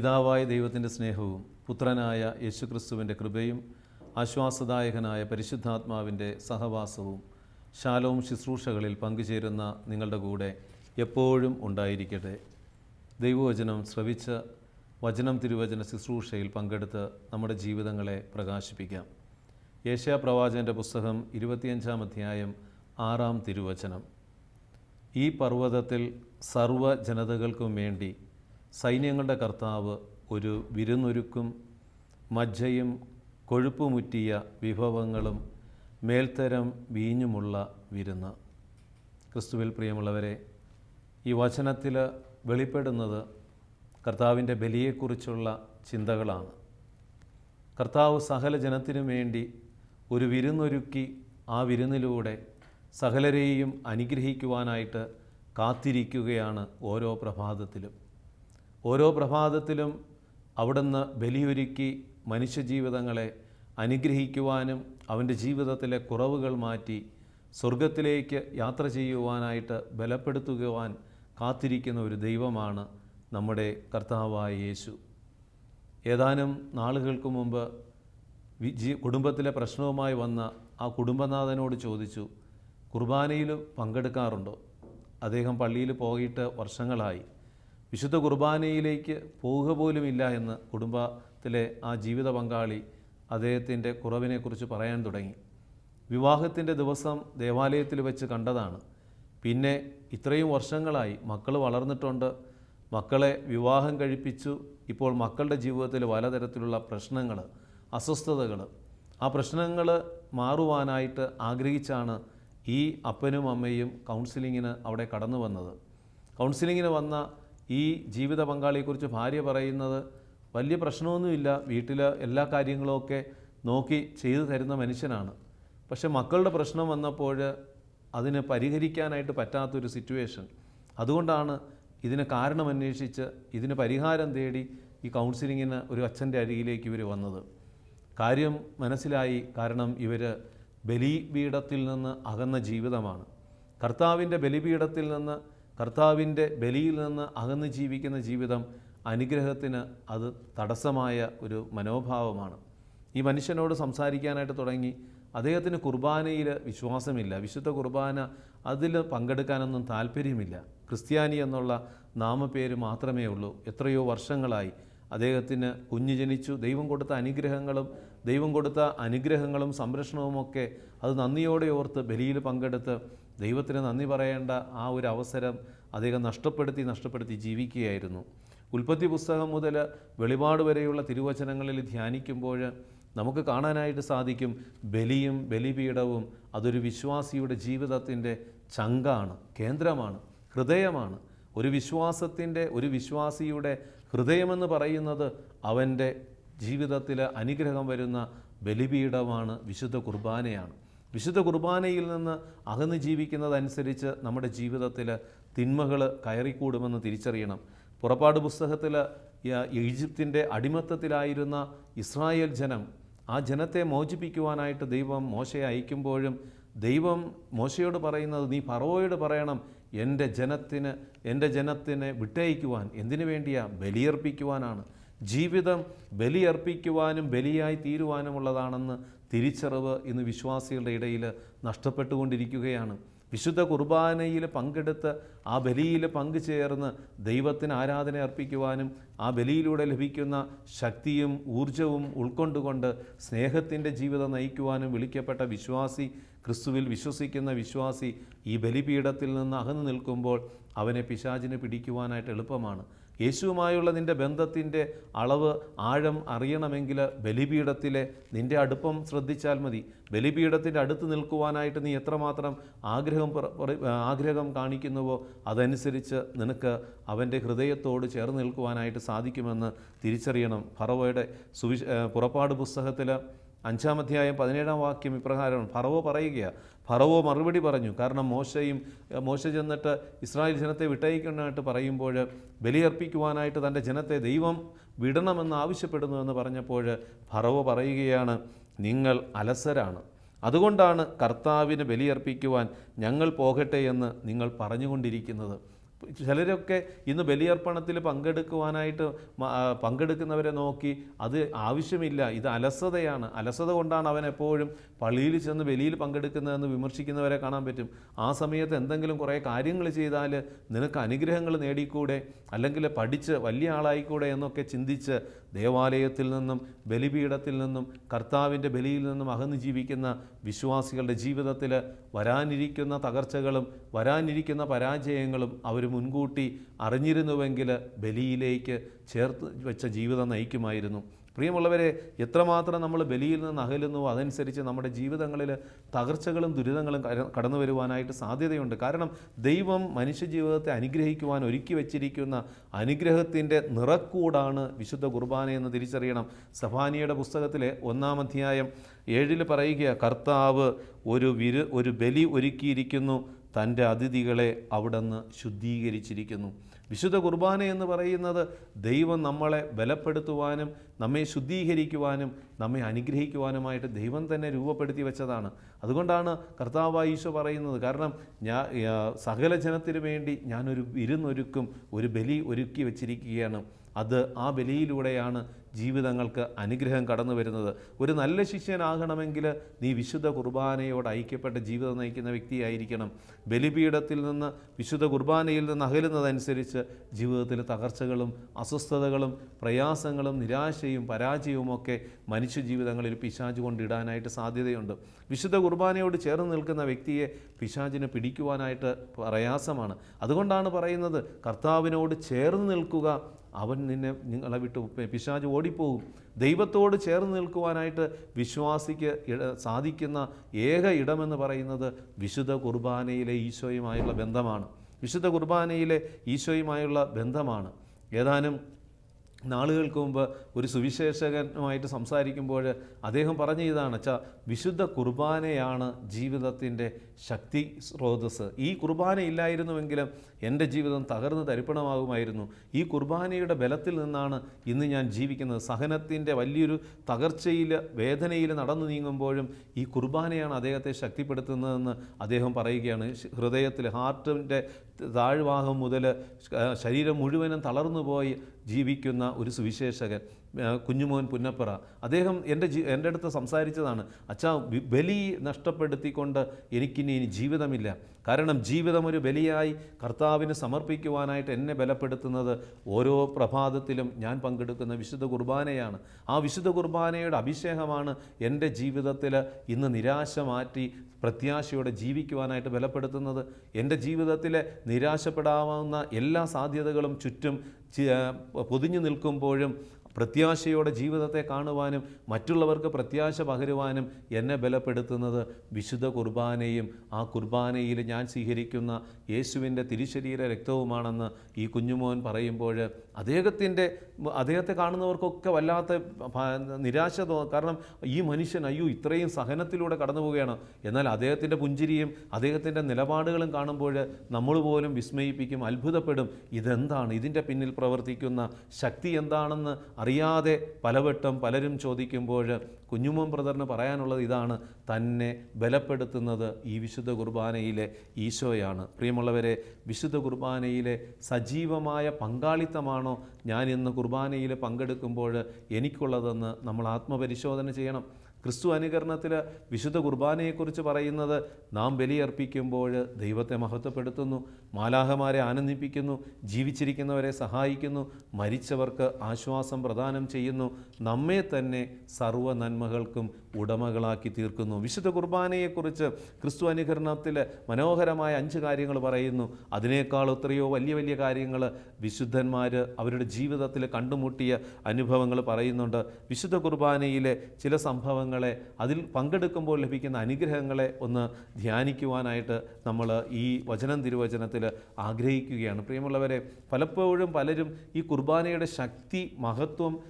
പിതാവായ ദൈവത്തിന്റെ സ്നേഹവും പുത്രനായ യേശുക്രിസ്തുവിന്റെ കൃപയും ആശ്വാസദായകനായ പരിശുദ്ധാത്മാവിന്റെ സഹവാസവും ശാലവും ശുശ്രൂഷകളിൽ പങ്കുചേരുന്ന നിങ്ങളുടെ കൂടെ എപ്പോഴും ഉണ്ടായിരിക്കട്ടെ. ദൈവവചനം ശ്രവിച്ച് വചനം തിരുവചന ശുശ്രൂഷയിൽ പങ്കെടുത്ത് നമ്മുടെ ജീവിതങ്ങളെ പ്രകാശിപ്പിക്കാം. യേശയ പ്രവാചകന്റെ പുസ്തകം ഇരുപത്തിയഞ്ചാം അധ്യായം ആറാം തിരുവചനം. ഈ പർവതത്തിൽ സർവ ജനതകൾക്കും വേണ്ടി സൈന്യങ്ങളുടെ കർത്താവ് ഒരു വിരുന്നൊരുക്കും മജ്ജയും കൊഴുപ്പുമുറ്റിയ വിഭവങ്ങളും മേൽത്തരം വീഞ്ഞുമുള്ള വിരുന്ന്. ക്രിസ്തുവിൽ പ്രിയമുള്ളവരെ ഈ വചനത്തിൽ വെളിപ്പെടുന്നത് കർത്താവിന്റെ ബലിയെക്കുറിച്ചുള്ള ചിന്തകളാണ്. കർത്താവ് സകല ജനത്തിനു വേണ്ടി ഒരു വിരുന്നൊരുക്കി ആ വിരുന്നിലൂടെ സകലരെയും അനുഗ്രഹിക്കുവാനായിട്ട് കാത്തിരിക്കുകയാണ് ഓരോ പ്രഭാതത്തിലും. ഓരോ പ്രഭാതത്തിലും അവിടുന്ന് ബലിയൊരുക്കി മനുഷ്യജീവിതങ്ങളെ അനുഗ്രഹിക്കുവാനും അവന്റെ ജീവിതത്തിലെ കുറവുകൾ മാറ്റി സ്വർഗത്തിലേക്ക് യാത്ര ചെയ്യുവാനായിട്ട് ബലപ്പെടുത്തുവാൻ കാത്തിരിക്കുന്ന ഒരു ദൈവമാണ് നമ്മുടെ കർത്താവായ യേശു. ഏതാനും നാളുകൾക്ക് മുമ്പ് കുടുംബത്തിലെ പ്രശ്നവുമായി വന്ന ആ കുടുംബനാഥനോട് ചോദിച്ചു കുർബാനയിൽ പങ്കെടുക്കാറുണ്ടോ? അദ്ദേഹം പള്ളിയിൽ പോയിട്ട് വർഷങ്ങളായി. വിശുദ്ധ കുർബാനയിലേക്ക് പോവുക പോലുമില്ല എന്ന് കുടുംബത്തിലെ ആ ജീവിത പങ്കാളി അദ്ദേഹത്തിന്റെ കുറവിനെക്കുറിച്ച് പറയാൻ തുടങ്ങി. വിവാഹത്തിന്റെ ദിവസം ദേവാലയത്തിൽ വെച്ച് കണ്ടതാണ്. പിന്നെ ഇത്രയും വർഷങ്ങളായി മക്കൾ വളർന്നിട്ടുണ്ട്. മക്കളെ വിവാഹം കഴിപ്പിച്ചു. ഇപ്പോൾ മക്കളുടെ ജീവിതത്തിൽ പലതരത്തിലുള്ള പ്രശ്നങ്ങൾ അസ്വസ്ഥതകൾ ആ പ്രശ്നങ്ങൾ മാറുവാനായിട്ട് ആഗ്രഹിച്ചാണ് ഈ അപ്പനും അമ്മയും കൗൺസിലിങ്ങിന് അവിടെ കടന്നു വന്നത്. കൗൺസിലിങ്ങിന് വന്ന ഈ ജീവിത പങ്കാളിയെക്കുറിച്ച് ഭാര്യ പറയുന്നത് വലിയ പ്രശ്നമൊന്നുമില്ല. വീട്ടിൽ എല്ലാ കാര്യങ്ങളുമൊക്കെ നോക്കി ചെയ്തു തരുന്ന മനുഷ്യനാണ്. പക്ഷെ മക്കളുടെ പ്രശ്നം വന്നപ്പോൾ അതിനെ പരിഹരിക്കാനായിട്ട് പറ്റാത്തൊരു സിറ്റുവേഷൻ അതുകൊണ്ടാണ് ഇതിന് കാരണം അന്വേഷിച്ച് ഇതിന് പരിഹാരം തേടി ഈ കൗൺസിലിങ്ങിന് ഒരു അച്ഛന്റെ അരികിലേക്ക് ഇവർ വന്നത്. കാര്യം മനസ്സിലായി കാരണം ഇവർ ബലിപീഠത്തിൽ നിന്ന് അകന്ന ജീവിതമാണ്. കർത്താവിന്റെ ബലിപീഠത്തിൽ നിന്ന് കർത്താവിന്റെ ബലിയിൽ നിന്ന് അകന്ന് ജീവിക്കുന്ന ജീവിതം അനുഗ്രഹത്തിന് അത് തടസ്സമായ ഒരു മനോഭാവമാണ്. ഈ മനുഷ്യനോട് സംസാരിക്കാനായിട്ട് തുടങ്ങി. അദ്ദേഹത്തിന് കുർബാനയിൽ വിശ്വാസമില്ല. വിശുദ്ധ കുർബാന അതിൽ പങ്കെടുക്കാനൊന്നും താല്പര്യമില്ല. ക്രിസ്ത്യാനി എന്നുള്ള നാമപേര് മാത്രമേ ഉള്ളൂ. എത്രയോ വർഷങ്ങളായി അദ്ദേഹത്തിന് കുഞ്ഞു ജനിച്ചു. ദൈവം കൊടുത്ത അനുഗ്രഹങ്ങളും ദൈവം കൊടുത്ത അനുഗ്രഹങ്ങളും സംരക്ഷണവുമൊക്കെ അത് നന്ദിയോടെ ഓർത്ത് ബലിയിൽ പങ്കെടുത്ത് ദൈവത്തിന് നന്ദി പറയേണ്ട ആ ഒരു അവസരം അദ്ദേഹം നഷ്ടപ്പെടുത്തി നഷ്ടപ്പെടുത്തി ജീവിക്കുകയായിരുന്നു. ഉൽപ്പത്തി പുസ്തകം മുതൽ വെളിപാട് വരെയുള്ള തിരുവചനങ്ങളിൽ ധ്യാനിക്കുമ്പോൾ നമുക്ക് കാണാനായിട്ട് സാധിക്കും ബലിയും ബലിപീഠവും അതൊരു വിശ്വാസിയുടെ ജീവിതത്തിന്റെ ചങ്കാണ് കേന്ദ്രമാണ് ഹൃദയമാണ്. ഒരു വിശ്വാസത്തിന്റെ ഒരു വിശ്വാസിയുടെ ഹൃദയമെന്ന് പറയുന്നത് അവന്റെ ജീവിതത്തിൽ അനുഗ്രഹം വരുന്ന ബലിപീഠമാണ് വിശുദ്ധ കുർബാനയാണ്. വിശുദ്ധ കുർബാനയിൽ നിന്ന് അകന്ന് ജീവിക്കുന്നതനുസരിച്ച് നമ്മുടെ ജീവിതത്തിൽ തിന്മകൾ കയറിക്കൂടുമെന്ന് തിരിച്ചറിയണം. പുറപ്പാട് പുസ്തകത്തിൽ ഈജിപ്തിന്റെ അടിമത്തത്തിലായിരുന്ന ഇസ്രായേൽ ജനം ആ ജനത്തെ മോചിപ്പിക്കുവാനായിട്ട് ദൈവം മോശയെ അയക്കുമ്പോഴും ദൈവം മോശയോട് പറയുന്നത് നീ ഫറവോയോട് പറയണം എന്റെ ജനത്തിന് എന്റെ ജനത്തിനെ വിട്ടയക്കുവാൻ എന്തിനു വേണ്ടിയാ? ബലിയർപ്പിക്കുവാനാണ്. ജീവിതം ബലിയർപ്പിക്കുവാനും ബലിയായി തീരുവാനുമുള്ളതാണെന്ന് തിരിച്ചറിവ് ഇന്ന് വിശ്വാസികളുടെ ഇടയിൽ നഷ്ടപ്പെട്ടുകൊണ്ടിരിക്കുകയാണ്. വിശുദ്ധ കുർബാനയിൽ പങ്കെടുത്ത് ആ ബലിയിൽ പങ്കുചേർന്ന് ദൈവത്തിന് ആരാധന അർപ്പിക്കുവാനും ആ ബലിയിലൂടെ ലഭിക്കുന്ന ശക്തിയും ഊർജവും ഉൾക്കൊണ്ടുകൊണ്ട് സ്നേഹത്തിന്റെ ജീവിതം നയിക്കുവാനും വിളിക്കപ്പെട്ട വിശ്വാസി ക്രിസ്തുവിൽ വിശ്വസിക്കുന്ന വിശ്വാസി ഈ ബലിപീഠത്തിൽ നിന്ന് അകന്നു നിൽക്കുമ്പോൾ അവനെ പിശാചിന് പിടിക്കുവാനായിട്ട് എളുപ്പമാണ്. യേശുവുമായുള്ള നിന്റെ ബന്ധത്തിന്റെ അളവ് ആഴം അറിയണമെങ്കിൽ ബലിപീഠത്തിലെ നിന്റെ അടുപ്പം ശ്രദ്ധിച്ചാൽ മതി. ബലിപീഠത്തിന്റെ അടുത്ത് നിൽക്കുവാനായിട്ട് നീ എത്രമാത്രം ആഗ്രഹം ആഗ്രഹം കാണിക്കുന്നുവോ അതനുസരിച്ച് നിനക്ക് അവന്റെ ഹൃദയത്തോട് ചേർന്ന് നിൽക്കുവാനായിട്ട് സാധിക്കുമെന്ന് തിരിച്ചറിയണം. ഫറവോയുടെ സുവിശ പുറപ്പാട് പുസ്തകത്തിൽ അഞ്ചാം അധ്യായം പതിനേഴാം വാക്യം ഇപ്രകാരമാണ്. ഫറവോ പറയുകയാണ് ഫറവോ മറുപടി പറഞ്ഞു. കാരണം മോശയും മോശ ചെന്നിട്ട് ഇസ്രായേൽ ജനത്തെ വിട്ടയക്കാനായിട്ട് പറയുമ്പോൾ ബലിയർപ്പിക്കുവാനായിട്ട് തന്റെ ജനത്തെ ദൈവം വിടണമെന്ന് ആവശ്യപ്പെടുന്നു എന്ന് പറഞ്ഞപ്പോൾ ഫറവോ പറയുകയാണ് നിങ്ങൾ അലസരാണ്. അതുകൊണ്ടാണ് കർത്താവിന് ബലിയർപ്പിക്കുവാൻ ഞങ്ങൾ പോകട്ടെ എന്ന് നിങ്ങൾ പറഞ്ഞുകൊണ്ടിരിക്കുന്നത്. ചിലരൊക്കെ ഇന്ന് ബലിയർപ്പണത്തിൽ പങ്കെടുക്കുവാനായിട്ട് പങ്കെടുക്കുന്നവരെ നോക്കി അത് ആവശ്യമില്ല ഇത് അലസതയാണ്. അലസത കൊണ്ടാണ് അവൻ എപ്പോഴും പള്ളിയിൽ ചെന്ന് ബലിയിൽ പങ്കെടുക്കുന്നതെന്ന് വിമർശിക്കുന്നവരെ കാണാൻ പറ്റും. ആ സമയത്ത് എന്തെങ്കിലും കുറേ കാര്യങ്ങൾ ചെയ്താൽ നിനക്ക് അനുഗ്രഹങ്ങൾ നേടിക്കൂടെ? അല്ലെങ്കിൽ പഠിച്ച് വലിയ ആളായിക്കൂടെ എന്നൊക്കെ ചിന്തിച്ച് ദേവാലയത്തിൽ നിന്നും ബലിപീഠത്തിൽ നിന്നും കർത്താവിന്റെ ബലിയിൽ നിന്നും അകന്നു ജീവിക്കുന്ന വിശ്വാസികളുടെ ജീവിതത്തിൽ വരാനിരിക്കുന്ന തകർച്ചകളും വരാനിരിക്കുന്ന പരാജയങ്ങളും അവർ മുൻകൂട്ടി അറിഞ്ഞിരുന്നുവെങ്കിൽ ബലിയിലേക്ക് ചേർത്ത് വെച്ച ജീവിതം നയിക്കുമായിരുന്നു. പ്രിയമുള്ളവരെ എത്രമാത്രം നമ്മൾ ബലിയിൽ നിന്ന് അകലുന്നുവോ അതനുസരിച്ച് നമ്മുടെ ജീവിതങ്ങളിൽ തകർച്ചകളും ദുരിതങ്ങളും കടന്നു വരുവാനായിട്ട് സാധ്യതയുണ്ട്. കാരണം ദൈവം മനുഷ്യ ജീവിതത്തെ അനുഗ്രഹിക്കുവാൻ ഒരുക്കി വച്ചിരിക്കുന്ന അനുഗ്രഹത്തിന്റെ നിറക്കൂടാണ് വിശുദ്ധ കുർബാന എന്ന് തിരിച്ചറിയണം. സഫാനിയുടെ പുസ്തകത്തിലെ ഒന്നാം അധ്യായം ഏഴിൽ പറയുക കർത്താവ് ഒരു വിരു ഒരു ബലി ഒരുക്കിയിരിക്കുന്നു തന്റെ അതിഥികളെ അവിടുന്ന് ശുദ്ധീകരിച്ചിരിക്കുന്നു. വിശുദ്ധ കുർബാന എന്ന് പറയുന്നത് ദൈവം നമ്മളെ ബലപ്പെടുത്തുവാനും നമ്മെ ശുദ്ധീകരിക്കുവാനും നമ്മെ അനുഗ്രഹിക്കുവാനുമായിട്ട് ദൈവം തന്നെ രൂപപ്പെടുത്തി വെച്ചതാണ്. അതുകൊണ്ടാണ് കർത്താവായ ഈശോ പറയുന്നത്. കാരണം ഞാൻ സകല ജനത്തിനു വേണ്ടി ഞാനൊരു വിരുന്നൊരുക്കും ഒരു ബലി ഒരുക്കി വെച്ചിരിക്കുകയാണ്. അത് ആ ബലിയിലൂടെയാണ് ജീവിതങ്ങൾക്ക് അനുഗ്രഹം കടന്നു വരുന്നത്. ഒരു നല്ല ശിഷ്യനാകണമെങ്കിൽ നീ വിശുദ്ധ കുർബാനയോട് ഐക്യപ്പെട്ട ജീവിതം നയിക്കുന്ന വ്യക്തിയായിരിക്കണം. ബലിപീഠത്തിൽ നിന്ന് വിശുദ്ധ കുർബാനയിൽ നിന്ന് അകലുന്നതനുസരിച്ച് ജീവിതത്തിൽ തകർച്ചകളും അസ്വസ്ഥതകളും പ്രയാസങ്ങളും നിരാശയും പരാജയവുമൊക്കെ മനുഷ്യ ജീവിതങ്ങളിൽ പിശാജ് കൊണ്ടിടാനായിട്ട് സാധ്യതയുണ്ട്. വിശുദ്ധ കുർബാനയോട് ചേർന്ന് നിൽക്കുന്ന വ്യക്തിയെ പിശാജിനെ പിടിക്കുവാനായിട്ട് പ്രയാസമാണ്. അതുകൊണ്ടാണ് പറയുന്നത് കർത്താവിനോട് ചേർന്ന് നിൽക്കുക അവൻ നിന്നെ നിങ്ങളെ വിട്ടു പിശാജ് ഓടിപ്പോകും. ദൈവത്തോട് ചേർന്ന് നിൽക്കുവാനായിട്ട് വിശ്വാസിക്ക് സാധിക്കുന്ന ഏക ഇടമെന്ന് പറയുന്നത് വിശുദ്ധ കുർബാനയിലെ ഈശോയുമായുള്ള ബന്ധമാണ്. വിശുദ്ധ കുർബാനയിലെ ഈശോയുമായുള്ള ബന്ധമാണ്. ഏതാനും നാളുകൾക്ക് മുമ്പ് ഒരു സുവിശേഷകനുമായിട്ട് സംസാരിക്കുമ്പോൾ അദ്ദേഹം പറഞ്ഞ ഇതാണ് വെച്ചാൽ വിശുദ്ധ കുർബാനയാണ് ജീവിതത്തിന്റെ ശക്തി സ്രോതസ് ഈ കുർബാന ഇല്ലായിരുന്നുവെങ്കിലും എന്റെ ജീവിതം തകർന്ന് തരിപ്പണമാകുമായിരുന്നു. ഈ കുർബാനയുടെ ബലത്തിൽ നിന്നാണ് ഇന്ന് ഞാൻ ജീവിക്കുന്നത്. സഹനത്തിന്റെ വലിയൊരു തകർച്ചയിൽ വേദനയിൽ നടന്നു നീങ്ങുമ്പോഴും ഈ കുർബാനയാണ് അദ്ദേഹത്തെ ശക്തിപ്പെടുത്തുന്നതെന്ന് അദ്ദേഹം പറയുകയാണ്. ഹൃദയത്തിൽ ഹാർട്ടിന്റെ താഴ്ഭാഗം മുതൽ ശരീരം മുഴുവനും തളർന്നു പോയി ജീവിക്കുന്ന ഒരു സുവിശേഷകൻ കുഞ്ഞുമോൻ പുന്നപ്പറ അദ്ദേഹം എന്റെ ജീ എന്റെ അടുത്ത് സംസാരിച്ചതാണ് അച്ഛാ ബലി നഷ്ടപ്പെടുത്തിക്കൊണ്ട് എനിക്കിനി ഇനി ജീവിതമില്ല. കാരണം ജീവിതം ഒരു ബലിയായി കർത്താവിന് സമർപ്പിക്കുവാനായിട്ട് എന്നെ ബലപ്പെടുത്തുന്നത് ഓരോ പ്രഭാതത്തിലും ഞാൻ പങ്കെടുക്കുന്ന വിശുദ്ധ കുർബാനയാണ്. ആ വിശുദ്ധ കുർബാനയുടെ അഭിഷേകമാണ് എന്റെ ജീവിതത്തിൽ ഇന്ന് നിരാശ മാറ്റി പ്രത്യാശയോടെ ജീവിക്കുവാനായിട്ട് ബലപ്പെടുത്തുന്നത്. എന്റെ ജീവിതത്തിലെ നിരാശപ്പെടാവുന്ന എല്ലാ സാധ്യതകളും ചുറ്റും പൊതിഞ്ഞു നിൽക്കുമ്പോഴും പ്രത്യാശയോടെ ജീവിതത്തെ കാണുവാനും മറ്റുള്ളവർക്ക് പ്രത്യാശ പകരുവാനും എന്നെ ബലപ്പെടുത്തുന്നത് വിശുദ്ധ കുർബാനയും ആ കുർബാനയിൽ ഞാൻ സ്വീകരിക്കുന്ന യേശുവിന്റെ തിരിശരീര രക്തവുമാണെന്ന് ഈ കുഞ്ഞുമോൻ പറയുമ്പോൾ അദ്ദേഹത്തിന്റെ അദ്ദേഹത്തെ കാണുന്നവർക്കൊക്കെ വല്ലാത്ത നിരാശ തോ കാരണം ഈ മനുഷ്യൻ അയ്യോ ഇത്രയും സഹനത്തിലൂടെ കടന്നു പോവുകയാണ്. എന്നാൽ അദ്ദേഹത്തിന്റെ പുഞ്ചിരിയും അദ്ദേഹത്തിന്റെ നിലപാടുകളും കാണുമ്പോൾ നമ്മൾ പോലും വിസ്മയിപ്പിക്കും അത്ഭുതപ്പെടും. ഇതെന്താണ്? ഇതിന്റെ പിന്നിൽ പ്രവർത്തിക്കുന്ന ശക്തി എന്താണെന്ന് അറിയാതെ പലവട്ടം പലരും ചോദിക്കുമ്പോൾ കുഞ്ഞുമോൻ ബ്രദറിന് പറയാനുള്ളത് ഇതാണ് തന്നെ ബലപ്പെടുത്തുന്നത് ഈ വിശുദ്ധ കുർബാനയിലെ ഈശോയാണ്. പ്രിയമുള്ളവരെ വിശുദ്ധ കുർബാനയിലെ സജീവമായ പങ്കാളിത്തമാണോ ഞാൻ ഇന്ന് കുർബാനയിൽ പങ്കെടുക്കുമ്പോൾ എനിക്കുള്ളതെന്ന് നമ്മൾ ആത്മപരിശോധന ചെയ്യണം. ക്രിസ്തു അനുകരണത്തിൽ വിശുദ്ധ കുർബാനയെക്കുറിച്ച് പറയുന്നത് നാം ബലിയർപ്പിക്കുമ്പോൾ ദൈവത്തെ മഹത്വപ്പെടുത്തുന്നു മാലാഹമാരെ ആനന്ദിപ്പിക്കുന്നു ജീവിച്ചിരിക്കുന്നവരെ സഹായിക്കുന്നു മരിച്ചവർക്ക് ആശ്വാസം പ്രദാനം ചെയ്യുന്നു. നമ്മെ തന്നെ സർവ നന്മകൾക്കും ഉടമകളാക്കി തീർക്കുന്നു. വിശുദ്ധ കുർബാനയെക്കുറിച്ച് ക്രിസ്തു അനുകരണത്തിൽ മനോഹരമായ അഞ്ച് കാര്യങ്ങൾ പറയുന്നു. അതിനേക്കാൾ എത്രയോ വലിയ വലിയ കാര്യങ്ങൾ വിശുദ്ധന്മാർ അവരുടെ ജീവിതത്തിൽ കണ്ടുമുട്ടിയ അനുഭവങ്ങൾ പറയുന്നുണ്ട്. വിശുദ്ധ കുർബാനയിലെ ചില സംഭവങ്ങളെ അതിൽ പങ്കെടുക്കുമ്പോൾ ലഭിക്കുന്ന അനുഗ്രഹങ്ങളെ ഒന്ന് ധ്യാനിക്കുവാനായിട്ട് നമ്മൾ ഈ വചനം തിരുവചനത്തിൽ ആഗ്രഹിക്കുകയാണ്. പ്രിയമുള്ളവരെ പലപ്പോഴും പലരും ഈ കുർബാനയുടെ ശക്തി മഹത്വം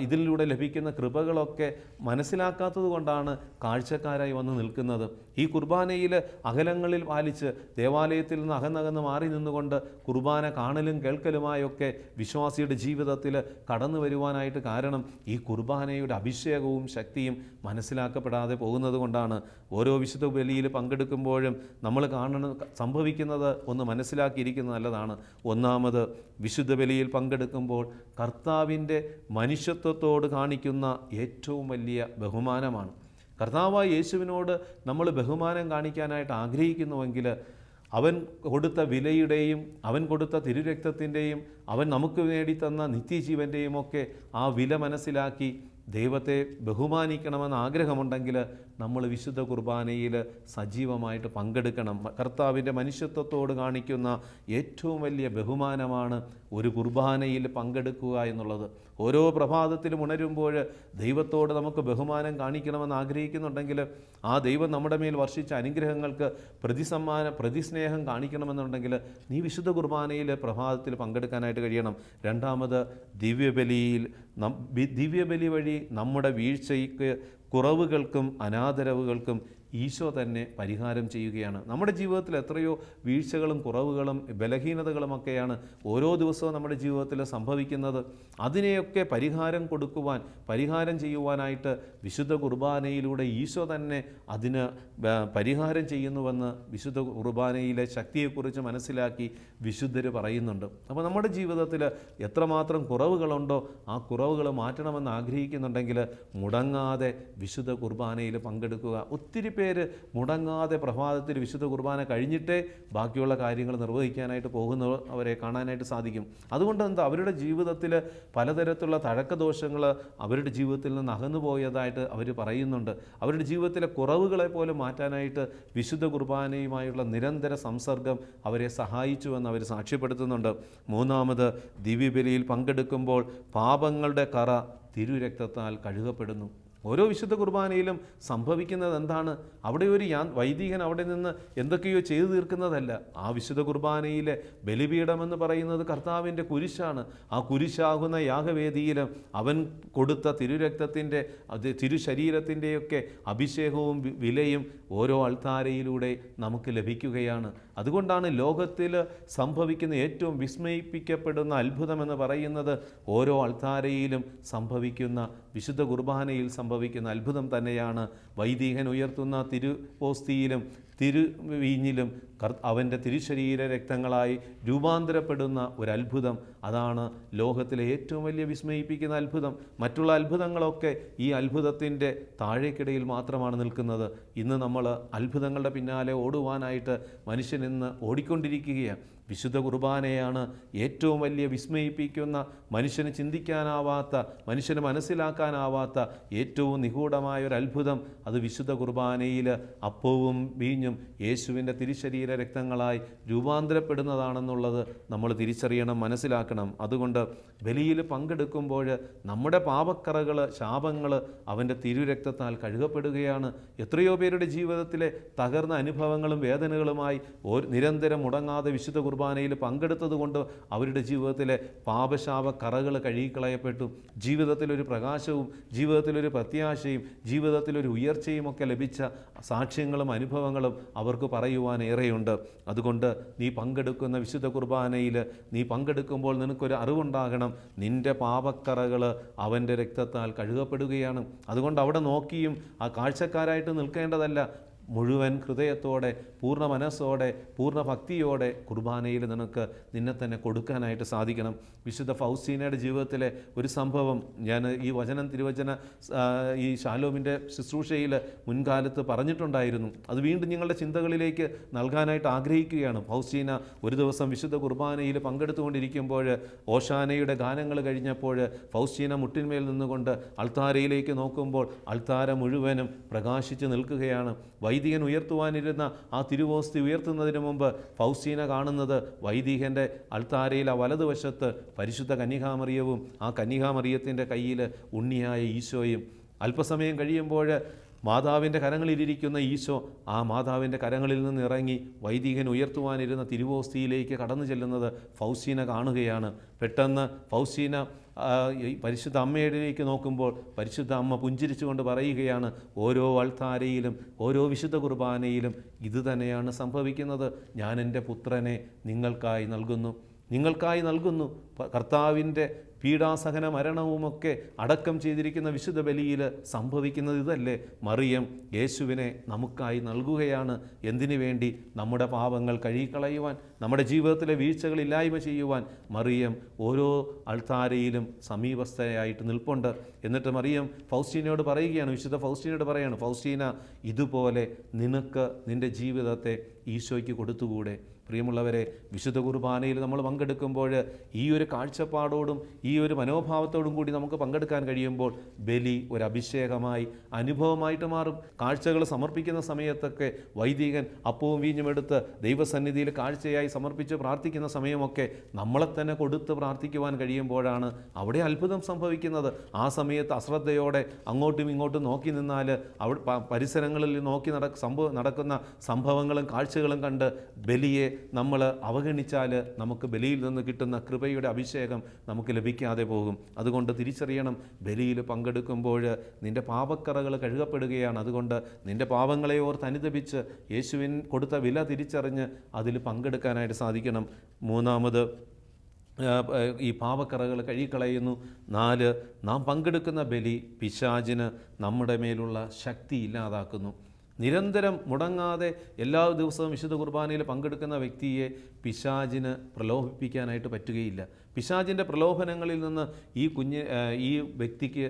ഇതിലൂടെ ലഭിക്കുന്ന കൃപകളൊക്കെ മനസ്സിലാക്കാത്തത് കൊണ്ടാണ് കാഴ്ചക്കാരായി വന്ന് നിൽക്കുന്നത്. ഈ കുർബാനയിൽ അകലങ്ങളിൽ പാലിച്ച് ദേവാലയത്തിൽ നിന്ന് അകന്നകന്ന് മാറി നിന്നുകൊണ്ട് കുർബാന കാണലും കേൾക്കലുമായൊക്കെ വിശ്വാസിയുടെ ജീവിതത്തിൽ കടന്നു വരുവാനായിട്ട് കാരണം ഈ കുർബാനയുടെ അഭിഷേകവും ശക്തിയും മനസ്സിലാക്കപ്പെടാതെ പോകുന്നത് കൊണ്ടാണ്. ഓരോ വിശുദ്ധ ബലിയിൽ പങ്കെടുക്കുമ്പോഴും നമ്മൾ കാണണം സംഭവിക്കുന്നത് ഒന്ന് മനസ്സിലാക്കിയിരിക്കുന്നത് നല്ലതാണ്. ഒന്നാമത് വിശുദ്ധ ബലിയിൽ പങ്കെടുക്കുമ്പോൾ കർത്താവിന്റെ മനുഷ്യത്വത്തോട് കാണിക്കുന്ന ഏറ്റവും വലിയ ബഹുമാനമാണ്. കർത്താവായ യേശുവിനോട് നമ്മൾ ബഹുമാനം കാണിക്കാനായിട്ട് ആഗ്രഹിക്കുന്നുവെങ്കിൽ അവൻ കൊടുത്ത വിലയുടെയും അവൻ കൊടുത്ത തിരുരക്തത്തിന്റെയും അവൻ നമുക്ക് തന്ന നിത്യജീവന്റെയും ഒക്കെ ആ വില മനസ്സിലാക്കി ദൈവത്തെ ബഹുമാനിക്കണമെന്ന് ആഗ്രഹമുണ്ടെങ്കിൽ നമ്മൾ വിശുദ്ധ കുർബാനയിൽ സജീവമായിട്ട് പങ്കെടുക്കണം. കർത്താവിന്റെ മനുഷ്യത്വത്തോട് കാണിക്കുന്ന ഏറ്റവും വലിയ ബഹുമാനമാണ് ഒരു കുർബാനയിൽ പങ്കെടുക്കുക എന്നുള്ളത്. ഓരോ പ്രഭാതത്തിലും ഉണരുമ്പോൾ ദൈവത്തോട് നമുക്ക് ബഹുമാനം കാണിക്കണമെന്ന് ആഗ്രഹിക്കുന്നുണ്ടെങ്കിൽ ആ ദൈവം നമ്മുടെ മേൽ വർഷിച്ച അനുഗ്രഹങ്ങൾക്ക് പ്രതിസമ്മാന പ്രതിസ്നേഹം കാണിക്കണമെന്നുണ്ടെങ്കിൽ നീ വിശുദ്ധ കുർബാനയിൽ പ്രഭാതത്തിൽ പങ്കെടുക്കാനായിട്ട് കഴിയണം. രണ്ടാമത് ദിവ്യബലിയിൽ ദിവ്യബലി വഴി നമ്മുടെ വീഴ്ചയ്ക്ക് കുറവുകൾക്കും അനാദരവുകൾക്കും ഈശോ തന്നെ പരിഹാരം ചെയ്യുകയാണ്. നമ്മുടെ ജീവിതത്തിൽ എത്രയോ വീഴ്ചകളും കുറവുകളും ബലഹീനതകളുമൊക്കെയാണ് ഓരോ ദിവസവും നമ്മുടെ ജീവിതത്തിൽ സംഭവിക്കുന്നത്. അതിനെയൊക്കെ പരിഹാരം കൊടുക്കുവാൻ പരിഹാരം ചെയ്യുവാനായിട്ട് വിശുദ്ധ കുർബാനയിലൂടെ ഈശോ തന്നെ അതിന് പരിഹാരം ചെയ്യുന്നുവെന്ന് വിശുദ്ധ കുർബാനയിലെ ശക്തിയെക്കുറിച്ച് മനസ്സിലാക്കി വിശുദ്ധർ പറയുന്നുണ്ട്. അപ്പോൾ നമ്മുടെ ജീവിതത്തിൽ എത്രമാത്രം കുറവുകളുണ്ടോ ആ കുറവുകൾ മാറ്റണമെന്ന് ആഗ്രഹിക്കുന്നുണ്ടെങ്കിൽ മുടങ്ങാതെ വിശുദ്ധ കുർബാനയിൽ പങ്കെടുക്കുക. ഒത്തിരി പേര് മുടങ്ങാതെ പ്രഭാതത്തിൽ വിശുദ്ധ കുർബാന കഴിഞ്ഞിട്ടേ ബാക്കിയുള്ള കാര്യങ്ങൾ നിർവഹിക്കാനായിട്ട് പോകുന്നവരെ കാണാനായിട്ട് സാധിക്കും. അതുകൊണ്ട് എന്താ അവരുടെ ജീവിതത്തിൽ പലതരത്തിലുള്ള തഴക്കദോഷങ്ങൾ അവരുടെ ജീവിതത്തിൽ നിന്ന് അകന്നു പോയതായിട്ട് അവർ പറയുന്നുണ്ട്. അവരുടെ ജീവിതത്തിലെ കുറവുകളെ പോലും മാറ്റാനായിട്ട് വിശുദ്ധ കുർബാനയുമായുള്ള നിരന്തര സംസർഗം അവരെ സഹായിച്ചുവെന്ന് അവർ സാക്ഷ്യപ്പെടുത്തുന്നുണ്ട്. മൂന്നാമത് ദിവ്യബലിയിൽ പങ്കെടുക്കുമ്പോൾ പാപങ്ങളുടെ കറ തിരുരക്തത്താൽ കഴുകപ്പെടുന്നു. ഓരോ വിശുദ്ധ കുർബാനയിലും സംഭവിക്കുന്നത് എന്താണ്? അവിടെ ഒരു യാ വൈദികൻ അവിടെ നിന്ന് എന്തൊക്കെയോ ചെയ്തു തീർക്കുന്നതല്ല. ആ വിശുദ്ധ കുർബാനയിലെ ബലിപീഠമെന്ന് പറയുന്നത് കർത്താവിന്റെ കുരിശാണ്. ആ കുരിശാകുന്ന യാഗവേദിയിൽ അവൻ കൊടുത്ത തിരുരക്തത്തിന്റെ തിരുശരീരത്തിന്റെയൊക്കെ അഭിഷേകവും വിലയും ഓരോ അൾത്താരയിലൂടെ നമുക്ക് ലഭിക്കുകയാണ്. അതുകൊണ്ടാണ് ലോകത്തിൽ സംഭവിക്കുന്ന ഏറ്റവും വിസ്മയിപ്പിക്കപ്പെടുന്ന അത്ഭുതമെന്ന് പറയുന്നത് ഓരോ അൾത്താരയിലും സംഭവിക്കുന്ന വിശുദ്ധ കുർബാനയിൽ സംഭവിക്കുന്ന അത്ഭുതം തന്നെയാണ്. വൈദികൻ ഉയർത്തുന്ന തിരുപോസ്തിയിലും തിരു വീഞ്ഞിലും കർ അവന്റെ തിരുശരീര രക്തങ്ങളായി രൂപാന്തരപ്പെടുന്ന ഒരു അത്ഭുതം അതാണ് ലോകത്തിലെ ഏറ്റവും വലിയ വിസ്മയിപ്പിക്കുന്ന അത്ഭുതം. മറ്റുള്ള അത്ഭുതങ്ങളൊക്കെ ഈ അത്ഭുതത്തിന്റെ താഴേക്കിടയിൽ മാത്രമാണ് നിൽക്കുന്നത്. ഇന്ന് നമ്മൾ അത്ഭുതങ്ങളുടെ പിന്നാലെ ഓടുവാനായിട്ട് മനുഷ്യൻ ഇന്ന് ഓടിക്കൊണ്ടിരിക്കുകയാണ്. വിശുദ്ധ കുർബാനയാണ് ഏറ്റവും വലിയ വിസ്മയിപ്പിക്കുന്ന മനുഷ്യന് ചിന്തിക്കാനാവാത്ത മനുഷ്യന് മനസ്സിലാക്കാനാവാത്ത ഏറ്റവും നിഗൂഢമായ ഒരു അത്ഭുതം അത് വിശുദ്ധ കുർബാനയിൽ അപ്പവും വീഞ്ഞും യേശുവിന്റെ തിരിശരീര രക്തങ്ങളായി രൂപാന്തരപ്പെടുന്നതാണെന്നുള്ളത് നമ്മൾ തിരിച്ചറിയണം മനസ്സിലാക്കണം. അതുകൊണ്ട് ബലിയിൽ പങ്കെടുക്കുമ്പോൾ നമ്മുടെ പാപക്കറകൾ ശാപങ്ങൾ അവന്റെ തിരുരക്തത്താൽ കഴുകപ്പെടുകയാണ്. എത്രയോ പേരുടെ ജീവിതത്തിലെ തകർന്ന അനുഭവങ്ങളും വേദനകളുമായി നിരന്തരം മുടങ്ങാതെ വിശുദ്ധ കുർബാനയിൽ പങ്കെടുത്തതുകൊണ്ട് അവരുടെ ജീവിതത്തിലെ പാപശാപ കറകൾ കഴുകിക്കളയപ്പെട്ടു. ജീവിതത്തിലൊരു പ്രകാശവും ജീവിതത്തിലൊരു പ്രത്യാശയും ജീവിതത്തിലൊരു ഉയർച്ചയും ഒക്കെ ലഭിച്ച സാക്ഷ്യങ്ങളും അനുഭവങ്ങളും അവർക്ക് പറയുവാൻ ഏറെയുണ്ട്. അതുകൊണ്ട് നീ പങ്കെടുക്കുന്ന വിശുദ്ധ കുർബാനയിൽ നീ പങ്കെടുക്കുമ്പോൾ നിനക്കൊരു അറിവുണ്ടാകണം. നിന്റെ പാപക്കറകൾ അവന്റെ രക്തത്താൽ കഴുകപ്പെടുകയാണ്. അതുകൊണ്ട് അവിടെ നോക്കിയും ആ കാഴ്ചക്കാരായിട്ട് നിൽക്കേണ്ടതല്ല. മുഴുവൻ ഹൃദയത്തോടെ പൂർണ മനസ്സോടെ പൂർണ ഭക്തിയോടെ കുർബാനയിൽ നിനക്ക് നിന്നെ തന്നെ കൊടുക്കാനായിട്ട് സാധിക്കണം. വിശുദ്ധ ഫൗസീനയുടെ ജീവിതത്തിലെ ഒരു സംഭവം ഞാൻ ഈ വചനം തിരുവചന ഈ ഷാലോമിന്റെ ശുശ്രൂഷയിൽ മുൻകാലത്ത് പറഞ്ഞിട്ടുണ്ടായിരുന്നു. അത് വീണ്ടും നിങ്ങളുടെ ചിന്തകളിലേക്ക് നൽകാനായിട്ട് ആഗ്രഹിക്കുകയാണ്. ഫൗസീന ഒരു ദിവസം വിശുദ്ധ കുർബാനയിൽ പങ്കെടുത്തുകൊണ്ടിരിക്കുമ്പോൾ ഓഷാനയുടെ ഗാനങ്ങൾ കഴിഞ്ഞപ്പോൾ ഫൗസീന മുട്ടിന്മേൽ നിന്നുകൊണ്ട് അൾത്താരയിലേക്ക് നോക്കുമ്പോൾ അൾത്താര മുഴുവനും പ്രകാശിച്ച് നിൽക്കുകയാണ്. വൈദികൻ ഉയർത്തുവാനിരുന്ന ആ തിരുവോസ്തി ഉയർത്തുന്നതിന് മുമ്പ് ഫൗസീന കാണുന്നത് വൈദികന്റെ അൾത്താരയിൽ ആ വലതുവശത്ത് പരിശുദ്ധ കന്യകാമറിയവും ആ കന്യകാമറിയത്തിന്റെ കയ്യിൽ ഉണ്ണിയായ ഈശോയും. അല്പസമയം കഴിയുമ്പോൾ മാതാവിന്റെ കരങ്ങളിലിരിക്കുന്ന ഈശോ ആ മാതാവിന്റെ കരങ്ങളിൽ നിന്ന് ഇറങ്ങി വൈദികൻ ഉയർത്തുവാനിരുന്ന തിരുവോസ്തിയിലേക്ക് കടന്നു ചെല്ലുന്നത് ഫൗസീന കാണുകയാണ്. പെട്ടെന്ന് ഫൗസീന പരിശുദ്ധ അമ്മയിലേക്ക് നോക്കുമ്പോൾ പരിശുദ്ധ അമ്മ പുഞ്ചിരിച്ചുകൊണ്ട് പറയുകയാണ് ഓരോ അൾത്താരയിലും ഓരോ വിശുദ്ധ കുർബാനയിലും ഇതുതന്നെയാണ് സംഭവിക്കുന്നത്. ഞാൻ എന്റെ പുത്രനെ നിങ്ങൾക്കായി നൽകുന്നു. നിങ്ങൾക്കായി നൽകുന്നു. കർത്താവിന്റെ പീഡാസഹന മരണവുമൊക്കെ അടക്കം ചെയ്തിരിക്കുന്ന വിശുദ്ധ ബലിയിൽ സംഭവിക്കുന്നത് ഇതല്ലേ? മറിയം യേശുവിനെ നമുക്കായി നൽകുകയാണ്. എന്തിനു വേണ്ടി നമ്മുടെ പാപങ്ങൾ കഴുകിക്കളയുവാൻ നമ്മുടെ ജീവിതത്തിലെ വീഴ്ചകൾ ഇല്ലായ്മ ചെയ്യുവാൻ മറിയം ഓരോ അൾത്താരയിലും സമീപസ്ഥയായിട്ട് നിൽപ്പുണ്ട്. എന്നിട്ട് മറിയം ഫൗസ്റ്റീനയോട് പറയുകയാണ് വിശുദ്ധ ഫൗസ്റ്റീനയോട് പറയാണ് ഫൗസ്റ്റീന ഇതുപോലെ നിനക്ക് നിന്റെ ജീവിതത്തെ ഈശോയ്ക്ക് കൊടുത്തുകൂടെ? പ്രിയമുള്ളവരെ വിശുദ്ധ കുർബാനയിൽ നമ്മൾ പങ്കെടുക്കുമ്പോൾ ഈ ഒരു കാഴ്ചപ്പാടോടും ഈ ഒരു മനോഭാവത്തോടും കൂടി നമുക്ക് പങ്കെടുക്കാൻ കഴിയുമ്പോൾ ബലി ഒരു അഭിഷേകമായി അനുഭവമായിട്ട് മാറും. കാഴ്ചകൾ സമർപ്പിക്കുന്ന സമയത്തൊക്കെ വൈദികൻ അപ്പവും വീഞ്ഞുമെടുത്ത് ദൈവസന്നിധിയിൽ കാഴ്ചയായി സമർപ്പിച്ച് പ്രാർത്ഥിക്കുന്ന സമയമൊക്കെ നമ്മളെ തന്നെ കൊടുത്ത് പ്രാർത്ഥിക്കുവാൻ കഴിയുമ്പോഴാണ് അവിടെ അത്ഭുതം സംഭവിക്കുന്നത്. ആ സമയത്ത് അശ്രദ്ധയോടെ അങ്ങോട്ടും ഇങ്ങോട്ടും നോക്കി നിന്നാൽ അവിടെ പരിസരങ്ങളിൽ നോക്കി നട സംഭവ നടക്കുന്ന സംഭവങ്ങളും കാഴ്ചകളും കണ്ട് ബലിയെ നമ്മൾ അവഗണിച്ചാൽ നമുക്ക് ബലിയിൽ നിന്ന് കിട്ടുന്ന കൃപയുടെ അഭിഷേകം നമുക്ക് ലഭിക്കാതെ പോകും. അതുകൊണ്ട് തിരിച്ചറിയണം ബലിയിൽ പങ്കെടുക്കുമ്പോൾ നിന്റെ പാപക്കറകൾ കഴുകപ്പെടുകയാണ്. അതുകൊണ്ട് നിന്റെ പാപങ്ങളെ ഓർത്ത് അനുദപിച്ച് യേശുവിൻ കൊടുത്ത വില തിരിച്ചറിഞ്ഞ് അതിൽ പങ്കെടുക്കാനായിട്ട് സാധിക്കണം. മൂന്നാമത് ഈ പാവക്കറകൾ കഴുകിക്കളയുന്നു. നാല് നാം പങ്കെടുക്കുന്ന ബലി പിശാചിന് നമ്മുടെ മേലുള്ള ശക്തി ഇല്ലാതാക്കുന്നു. നിരന്തരം മുടങ്ങാതെ എല്ലാ ദിവസവും വിശുദ്ധ കുർബാനയിൽ പങ്കെടുക്കുന്ന വ്യക്തിയെ പിശാചിന് പ്രലോഭിപ്പിക്കാനായിട്ട് പറ്റുകയില്ല. പിശാചിന്റെ പ്രലോഭനങ്ങളിൽ നിന്ന് ഈ കുഞ്ഞ് ഈ വ്യക്തിക്ക്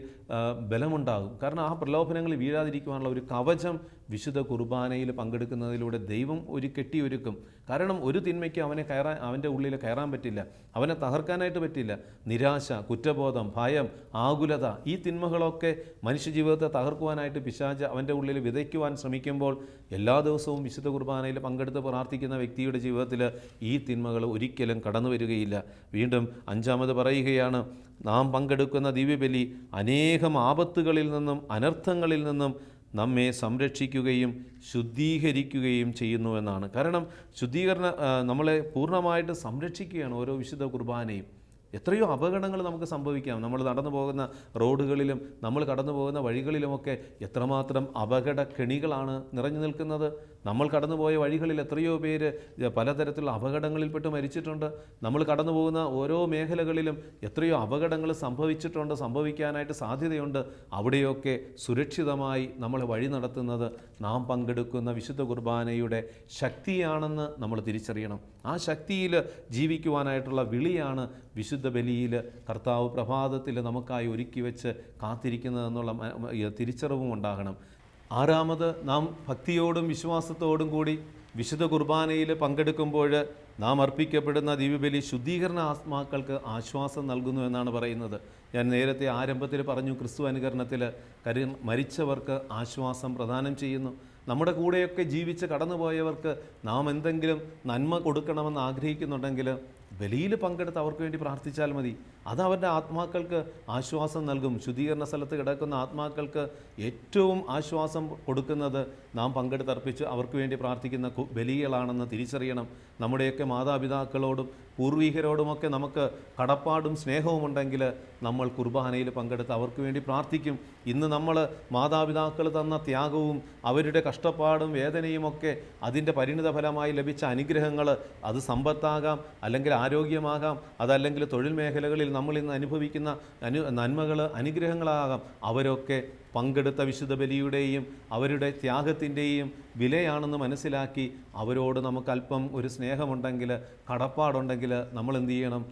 ബലമുണ്ടാകും. കാരണം ആ പ്രലോഭനങ്ങളിൽ വീഴാതിരിക്കുവാനുള്ള ഒരു കവചം വിശുദ്ധ കുർബാനയിൽ പങ്കെടുക്കുന്നതിലൂടെ ദൈവം ഒരു കെട്ടിയൊരുക്കും. കാരണം ഒരു തിന്മയ്ക്ക് അവനെ കയറാൻ അവന്റെ ഉള്ളിൽ കയറാൻ പറ്റില്ല. അവനെ തകർക്കാനായിട്ട് പറ്റില്ല. നിരാശ കുറ്റബോധം ഭയം ആകുലത ഈ തിന്മകളൊക്കെ മനുഷ്യജീവിതത്തെ തകർക്കുവാനായിട്ട് പിശാച അവന്റെ ഉള്ളിൽ വിതയ്ക്കുവാൻ ശ്രമിക്കുമ്പോൾ എല്ലാ ദിവസവും വിശുദ്ധ കുർബാനയിൽ പങ്കെടുത്ത് പ്രാർത്ഥിക്കുന്ന വ്യക്തിയുടെ ജീവിതത്തിൽ ഈ തിന്മകൾ ഒരിക്കലും കടന്നു വരികയില്ല. വീണ്ടും അഞ്ചാമത് പറയുകയാണ് നാം പങ്കെടുക്കുന്ന ദിവ്യബലി അനേകം ആപത്തുകളിൽ നിന്നും അനർത്ഥങ്ങളിൽ നിന്നും നമ്മെ സംരക്ഷിക്കുകയും ശുദ്ധീകരിക്കുകയും ചെയ്യുന്നുവെന്നാണ് കാരണം ശുദ്ധീകരണ നമ്മളെ പൂർണമായിട്ട് സംരക്ഷിക്കുകയാണ് ഓരോ വിശുദ്ധ കുർബാനയും. എത്രയോ അപകടങ്ങൾ നമുക്ക് സംഭവിക്കാം. നമ്മൾ നടന്നു പോകുന്ന റോഡുകളിലും നമ്മൾ കടന്നു പോകുന്ന വഴികളിലുമൊക്കെ എത്രമാത്രം അപകട കെണികളാണ് നിറഞ്ഞു നിൽക്കുന്നത്. നമ്മൾ കടന്നുപോയ വഴികളിൽ എത്രയോ പേര് പലതരത്തിലുള്ള അപകടങ്ങളിൽപ്പെട്ട് മരിച്ചിട്ടുണ്ട്. നമ്മൾ കടന്നു പോകുന്ന ഓരോ മേഖലകളിലും എത്രയോ അപകടങ്ങൾ സംഭവിച്ചിട്ടുണ്ട് സംഭവിക്കാനായിട്ട് സാധ്യതയുണ്ട്. അവിടെയൊക്കെ സുരക്ഷിതമായി നമ്മൾ വഴി നടത്തുന്നത് നാം പങ്കെടുക്കുന്ന വിശുദ്ധ കുർബാനയുടെ ശക്തിയാണെന്ന് നമ്മൾ തിരിച്ചറിയണം. ആ ശക്തിയിൽ ജീവിക്കുവാനായിട്ടുള്ള വിളിയാണ് വിശുദ്ധ ബലിയിൽ കർത്താവ് പ്രഭാതത്തിൽ നമുക്കായി ഒരുക്കി വെച്ച് കാത്തിരിക്കുന്നതെന്നുള്ള തിരിച്ചറിവും ഉണ്ടാകണം. ആറാമത് നാം ഭക്തിയോടും വിശ്വാസത്തോടും കൂടി വിശുദ്ധ കുർബാനയിൽ പങ്കെടുക്കുമ്പോൾ നാം അർപ്പിക്കപ്പെടുന്ന ദിവ്യബലി ശുദ്ധീകരണ ആത്മാക്കൾക്ക് ആശ്വാസം നൽകുന്നു എന്നാണ് പറയുന്നത്. ഞാൻ നേരത്തെ ആരംഭത്തിൽ പറഞ്ഞു ക്രിസ്തു അനുകരണത്തിൽ കരു മരിച്ചവർക്ക് ആശ്വാസം പ്രദാനം ചെയ്യുന്നു. നമ്മുടെ കൂടെയൊക്കെ ജീവിച്ച് കടന്നുപോയവർക്ക് നാം എന്തെങ്കിലും നന്മ കൊടുക്കണമെന്ന് ആഗ്രഹിക്കുന്നുണ്ടെങ്കിൽ ബലിയിൽ പങ്കെടുത്ത് അവർക്ക് വേണ്ടി പ്രാർത്ഥിച്ചാൽ മതി. അത് അവരുടെ ആത്മാക്കൾക്ക് ആശ്വാസം നൽകും. ശുദ്ധീകരണ സ്ഥലത്ത് കിടക്കുന്ന ആത്മാക്കൾക്ക് ഏറ്റവും ആശ്വാസം കൊടുക്കുന്നത് നാം പങ്കെടുത്തർപ്പിച്ച് അവർക്ക് വേണ്ടി പ്രാർത്ഥിക്കുന്ന ബലികളാണെന്ന് തിരിച്ചറിയണം. നമ്മുടെയൊക്കെ മാതാപിതാക്കളോടും പൂർവീകരോടുമൊക്കെ നമുക്ക് കടപ്പാടും സ്നേഹവും ഉണ്ടെങ്കിൽ നമ്മൾ കുർബാനയിൽ പങ്കെടുത്ത് അവർക്ക് വേണ്ടി പ്രാർത്ഥിക്കും. ഇന്ന് നമ്മൾ മാതാപിതാക്കൾ തന്ന ത്യാഗവും അവരുടെ കഷ്ടപ്പാടും വേദനയും ഒക്കെ അതിന്റെ പരിണിത ഫലമായി ലഭിച്ച അനുഗ്രഹങ്ങൾ അത് സമ്പത്താകാം അല്ലെങ്കിൽ ആരോഗ്യമാകാം അതല്ലെങ്കിൽ തൊഴിൽ മേഖലകളിൽ നമ്മൾ ഇന്ന് അനുഭവിക്കുന്ന അനു നന്മകൾ അനുഗ്രഹങ്ങളാകാം. അവരൊക്കെ പങ്കെടുത്ത വിശുദ്ധ ബലിയുടെയും അവരുടെ ത്യാഗത്തിന്റെയും വിലയാണെന്ന് മനസ്സിലാക്കി അവരോട് നമുക്ക് അല്പം ഒരു സ്നേഹമുണ്ടെങ്കിൽ കടപ്പാടുണ്ടെങ്കിൽ നമ്മൾ എന്ത് ചെയ്യണം?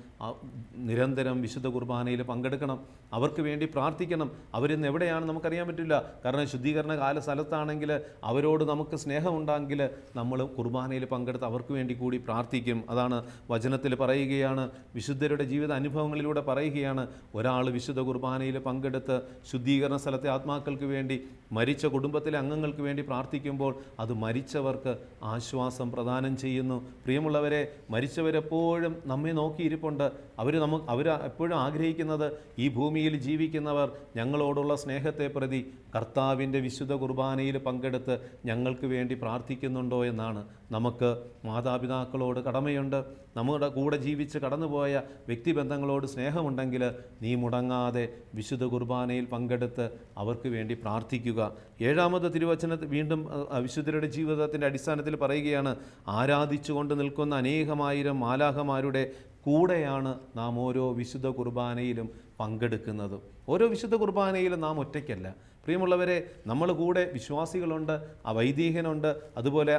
നിരന്തരം വിശുദ്ധ കുർബാനയിൽ പങ്കെടുക്കണം. അവർക്ക് വേണ്ടി പ്രാർത്ഥിക്കണം. അവരിന്ന് എവിടെയാണെന്ന് നമുക്കറിയാൻ പറ്റില്ല. കാരണം ശുദ്ധീകരണ കാല സ്ഥലത്താണെങ്കിൽ അവരോട് നമുക്ക് സ്നേഹമുണ്ടെങ്കിൽ നമ്മൾ കുർബാനയിൽ പങ്കെടുത്ത് അവർക്ക് വേണ്ടി കൂടി പ്രാർത്ഥിക്കും. അതാണ് വചനത്തിൽ പറയുകയാണ്. വിശുദ്ധരുടെ ജീവിത അനുഭവങ്ങളിലൂടെ പറയുകയാണ്. ഒരാൾ വിശുദ്ധ കുർബാനയിൽ പങ്കെടുത്ത് ശുദ്ധീകരണ സ്ഥലത്തെ ആത്മാക്കൾക്ക് വേണ്ടി മരിച്ച കുടുംബത്തിലെ അംഗങ്ങൾക്ക് വേണ്ടി പ്രാർത്ഥിക്കുമ്പോൾ അത് മരിച്ചവർക്ക് ആശ്വാസം പ്രദാനം ചെയ്യുന്നു. പ്രിയമുള്ളവരെ മരിച്ചവരെപ്പോഴും നമ്മെ നോക്കിയിരിപ്പുണ്ട്. അവർ നമുക്ക് അവർ എപ്പോഴും ആഗ്രഹിക്കുന്നത് ഈ ഭൂമിയിൽ ജീവിക്കുന്നവർ ഞങ്ങളോടുള്ള സ്നേഹത്തെ പ്രതി കർത്താവിന്റെ വിശുദ്ധ കുർബാനയിൽ പങ്കെടുത്ത് ഞങ്ങൾക്ക് വേണ്ടി പ്രാർത്ഥിക്കുന്നുണ്ടോ എന്നാണ്. നമുക്ക് മാതാപിതാക്കളോട് കടമയുണ്ട്. നമ്മുടെ കൂടെ ജീവിച്ച് കടന്നുപോയ വ്യക്തിബന്ധങ്ങളോട് സ്നേഹമുണ്ടെങ്കിൽ നീ മുടങ്ങാതെ വിശുദ്ധ കുർബാനയിൽ പങ്കെടുത്ത് അവർക്ക് വേണ്ടി പ്രാർത്ഥിക്കുക. ഏഴാമത് തിരുവചനത്തിൽ വീണ്ടും വിശുദ്ധരുടെ ജീവിതത്തിന്റെ അടിസ്ഥാനത്തിൽ പറയുകയാണ് ആരാധിച്ചുകൊണ്ട് നിൽക്കുന്ന അനേകമായിരം മാലാഹമാരുടെ കൂടെയാണ് നാം ഓരോ വിശുദ്ധ കുർബാനയിലും പങ്കെടുക്കുന്നത്. ഓരോ വിശുദ്ധ കുർബാനയിലും നാം ഒറ്റയ്ക്കല്ല. പ്രിയമുള്ളവരെ നമ്മൾ കൂടെ വിശ്വാസികളുണ്ട് ആ വൈദികനുണ്ട് അതുപോലെ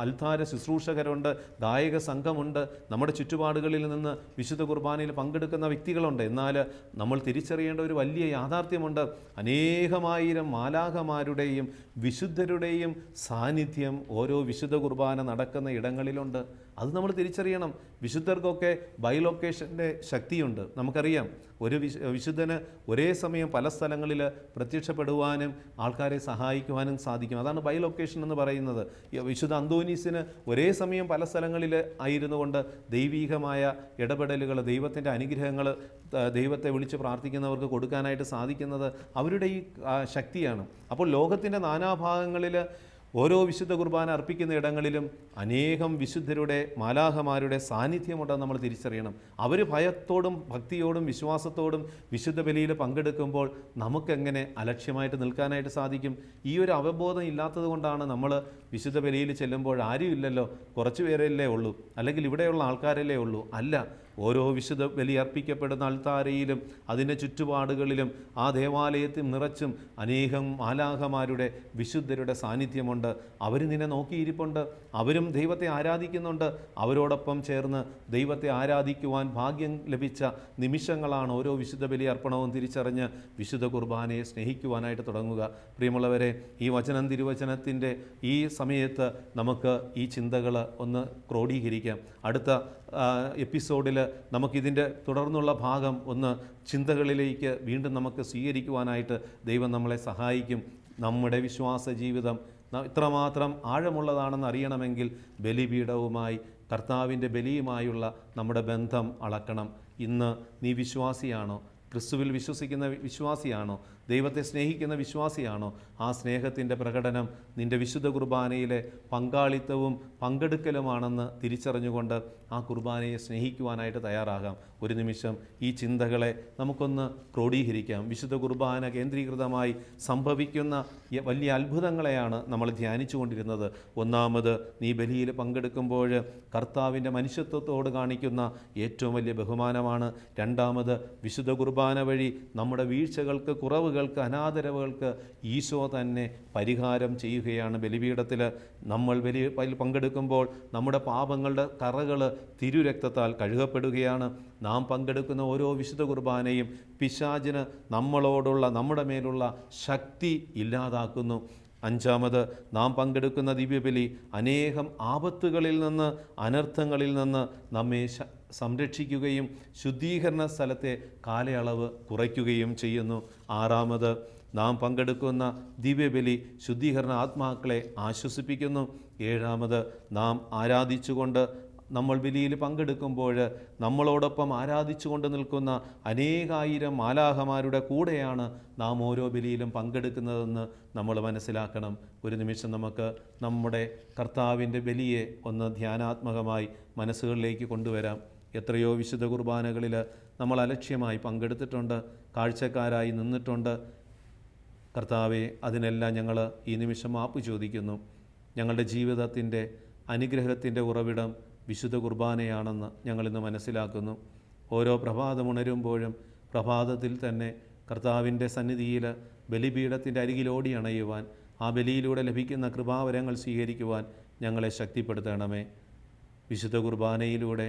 അൽത്താര ശുശ്രൂഷകരുണ്ട് ഗായക സംഘമുണ്ട്. നമ്മുടെ ചുറ്റുപാടുകളിൽ നിന്ന് വിശുദ്ധ കുർബാനയിൽ പങ്കെടുക്കുന്ന വ്യക്തികളുണ്ട്. എന്നാൽ നമ്മൾ തിരിച്ചറിയേണ്ട ഒരു വലിയ യാഥാർത്ഥ്യമുണ്ട്. അനേകമായിരം മാലാഖമാരുടെയും വിശുദ്ധരുടെയും സാന്നിധ്യം ഓരോ വിശുദ്ധ കുർബാന നടക്കുന്ന ഇടങ്ങളിലുണ്ട്. അത് നമ്മൾ തിരിച്ചറിയണം. വിശുദ്ധർക്കൊക്കെ ബൈലൊക്കേഷന്റെ ശക്തിയുണ്ട്. നമുക്കറിയാം. ഒരു വിശു വിശുദ്ധന് ഒരേ സമയം പല സ്ഥലങ്ങളിൽ പ്രത്യക്ഷപ്പെടുവാനും ആൾക്കാരെ സഹായിക്കുവാനും സാധിക്കും. അതാണ് ബൈലൊക്കേഷൻ എന്ന് പറയുന്നത്. വിശുദ്ധ അന്തോനീസിന് ഒരേ സമയം പല സ്ഥലങ്ങളിൽ ആയിരുന്നു കൊണ്ട് ദൈവീകമായ ഇടപെടലുകൾ ദൈവത്തിന്റെ അനുഗ്രഹങ്ങൾ ദൈവത്തെ വിളിച്ച് പ്രാർത്ഥിക്കുന്നവർക്ക് കൊടുക്കാനായിട്ട് സാധിക്കുന്നത് അവരുടെ ഈ ശക്തിയാണ്. അപ്പോൾ ലോകത്തിന്റെ നാനാഭാഗങ്ങളിൽ ഓരോ വിശുദ്ധ കുർബാന അർപ്പിക്കുന്ന ഇടങ്ങളിലും അനേകം വിശുദ്ധരുടെ മാലാഹമാരുടെ സാന്നിധ്യമുണ്ടെന്ന് നമ്മൾ തിരിച്ചറിയണം. അവർ ഭയത്തോടും ഭക്തിയോടും വിശ്വാസത്തോടും വിശുദ്ധ ബലിയിൽ പങ്കെടുക്കുമ്പോൾ നമുക്കെങ്ങനെ അലക്ഷ്യമായിട്ട് നിൽക്കാനായിട്ട് സാധിക്കും? ഈ ഒരു അവബോധം ഇല്ലാത്തത് കൊണ്ടാണ് നമ്മൾ വിശുദ്ധ ബലിയിൽ ചെല്ലുമ്പോൾ ആരും ഇല്ലല്ലോ കുറച്ച് പേരല്ലേ ഉള്ളൂ അല്ലെങ്കിൽ ഇവിടെയുള്ള ആൾക്കാരല്ലേ ഉള്ളൂ. അല്ല ഓരോ വിശുദ്ധ ബലി അർപ്പിക്കപ്പെടുന്ന അൾത്താരയിലും അതിന്റെ ചുറ്റുപാടുകളിലും ആ ദേവാലയത്തിൽ നിറച്ചും അനേകം മാലാഹമാരുടെ വിശുദ്ധരുടെ സാന്നിധ്യമുണ്ട്. അവർ നിന്നെ നോക്കിയിരിപ്പുണ്ട്. അവരും ദൈവത്തെ ആരാധിക്കുന്നുണ്ട്. അവരോടൊപ്പം ചേർന്ന് ദൈവത്തെ ആരാധിക്കുവാൻ ഭാഗ്യം ലഭിച്ച നിമിഷങ്ങളാണ് ഓരോ വിശുദ്ധ ബലി അർപ്പണവും തിരിച്ചറിഞ്ഞ് വിശുദ്ധ കുർബാനയെ സ്നേഹിക്കുവാനായിട്ട് തുടങ്ങുക. പ്രിയമുള്ളവരെ ഈ വചനം തിരുവചനത്തിന്റെ ഈ സമയത്ത് നമുക്ക് ഈ ചിന്തകൾ ഒന്ന് ക്രോഡീകരിക്കാം. അടുത്ത എപ്പിസോഡിൽ നമുക്കിതിന്റെ തുടർന്നുള്ള ഭാഗം ഒന്ന് ചിന്തകളിലേക്ക് വീണ്ടും നമുക്ക് സ്വീകരിക്കുവാനായിട്ട് ദൈവം നമ്മളെ സഹായിക്കും. നമ്മുടെ വിശ്വാസ ജീവിതം ഇത്രമാത്രം ആഴമുള്ളതാണെന്ന് അറിയണമെങ്കിൽ ബലിപീഠവുമായി കർത്താവിന്റെ ബലിയുമായുള്ള നമ്മുടെ ബന്ധം അളക്കണം. ഇന്ന് നീ വിശ്വാസിയാണോ? ക്രിസ്തുവിൽ വിശ്വസിക്കുന്ന വിശ്വാസിയാണോ? ദൈവത്തെ സ്നേഹിക്കുന്ന വിശ്വാസിയാണോ? ആ സ്നേഹത്തിന്റെ പ്രകടനം നിന്റെ വിശുദ്ധ കുർബാനയിലെ പങ്കാളിത്തവും പങ്കെടുക്കലുമാണെന്ന് തിരിച്ചറിഞ്ഞുകൊണ്ട് ആ കുർബാനയെ സ്നേഹിക്കുവാനായിട്ട് തയ്യാറാകാം. ഒരു നിമിഷം ഈ ചിന്തകളെ നമുക്കൊന്ന് ക്രോഡീകരിക്കാം. വിശുദ്ധ കുർബാന കേന്ദ്രീകൃതമായി സംഭവിക്കുന്ന വലിയ അത്ഭുതങ്ങളെയാണ് നമ്മൾ ധ്യാനിച്ചു കൊണ്ടിരുന്നത് ഒന്നാമത് നീ ബലിയിൽ പങ്കെടുക്കുമ്പോൾ കർത്താവിന്റെ മനുഷ്യത്വത്തോട് കാണിക്കുന്ന ഏറ്റവും വലിയ ബഹുമാനമാണ്. രണ്ടാമത് വിശുദ്ധ കുർബാന വഴി നമ്മുടെ വീഴ്ചകൾക്ക് കുറവുകൾക്ക് അനാദരവുകൾക്ക് ഈശോ തന്നെ പരിഹാരം ചെയ്യുകയാണ്. ബലിപീഠത്തിൽ നമ്മൾ ബലി പങ്കെടുക്കുമ്പോൾ നമ്മുടെ പാപങ്ങളുടെ കറകൾ തിരുരക്തത്താൽ കഴുകപ്പെടുകയാണ്. നാം പങ്കെടുക്കുന്ന ഓരോ വിശുദ്ധ കുർബാനയും പിശാചിന് നമ്മളോടുള്ള നമ്മുടെ മേലുള്ള ശക്തി ഇല്ലാതാക്കുന്നു. അഞ്ചാമത് നാം പങ്കെടുക്കുന്ന ദിവ്യബലി അനേകം ആപത്തുകളിൽ നിന്ന് അനർത്ഥങ്ങളിൽ നിന്ന് നമ്മെ സംരക്ഷിക്കുകയും ശുദ്ധീകരണ സ്ഥലത്തെ കാലയളവ് കുറയ്ക്കുകയും ചെയ്യുന്നു. ആറാമത് നാം പങ്കെടുക്കുന്ന ദിവ്യബലി ശുദ്ധീകരണ ആത്മാക്കളെ ആശ്വസിപ്പിക്കുന്നു. ഏഴാമത് നാം ആരാധിച്ചുകൊണ്ട് നമ്മൾ ബലിയിൽ പങ്കെടുക്കുമ്പോൾ നമ്മളോടൊപ്പം ആരാധിച്ചു കൊണ്ട് നിൽക്കുന്ന അനേകായിരം മാലാഹമാരുടെ കൂടെയാണ് നാം ഓരോ വിലയിലും പങ്കെടുക്കുന്നതെന്ന് നമ്മൾ മനസ്സിലാക്കണം. ഒരു നിമിഷം നമുക്ക് നമ്മുടെ കർത്താവിന്റെ ബലിയെ ഒന്ന് ധ്യാനാത്മകമായി മനസ്സുകളിലേക്ക് കൊണ്ടുവരാം. എത്രയോ വിശുദ്ധ കുർബാനകളിൽ നമ്മൾ അലക്ഷ്യമായി പങ്കെടുത്തിട്ടുണ്ട് കാഴ്ചക്കാരായി നിന്നിട്ടുണ്ട്. കർത്താവെ അതിനെല്ലാം ഞങ്ങൾ ഈ നിമിഷം മാപ്പ് ചോദിക്കുന്നു. ഞങ്ങളുടെ ജീവിതത്തിന്റെ അനുഗ്രഹത്തിന്റെ ഉറവിടം വിശുദ്ധ കുർബാനയാണെന്ന് ഞങ്ങളിന്ന് മനസ്സിലാക്കുന്നു. ഓരോ പ്രഭാതമുണരുമ്പോഴും പ്രഭാതത്തിൽ തന്നെ കർത്താവിന്റെ സന്നിധിയിൽ ബലിപീഠത്തിന്റെ അരികിലോടി അണയുവാൻ ആ ബലിയിലൂടെ ലഭിക്കുന്ന കൃപാവരങ്ങൾ സ്വീകരിക്കുവാൻ ഞങ്ങളെ ശക്തിപ്പെടുത്തണമേ. വിശുദ്ധ കുർബാനയിലൂടെ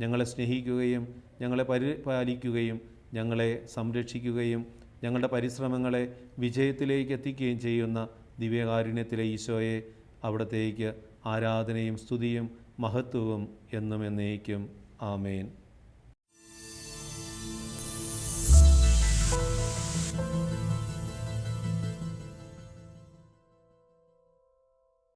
ഞങ്ങളെ സ്നേഹിക്കുകയും ഞങ്ങളെ പരിപാലിക്കുകയും ഞങ്ങളെ സംരക്ഷിക്കുകയും ഞങ്ങളുടെ പരിശ്രമങ്ങളെ വിജയത്തിലേക്ക് എത്തിക്കുകയും ചെയ്യുന്ന ദിവ്യകാരുണ്യത്തിലെ ഈശോയെ അവിടത്തേക്ക് ആരാധനയും സ്തുതിയും മഹത്വവും എന്നും എന്നേക്കും. ആമേൻ.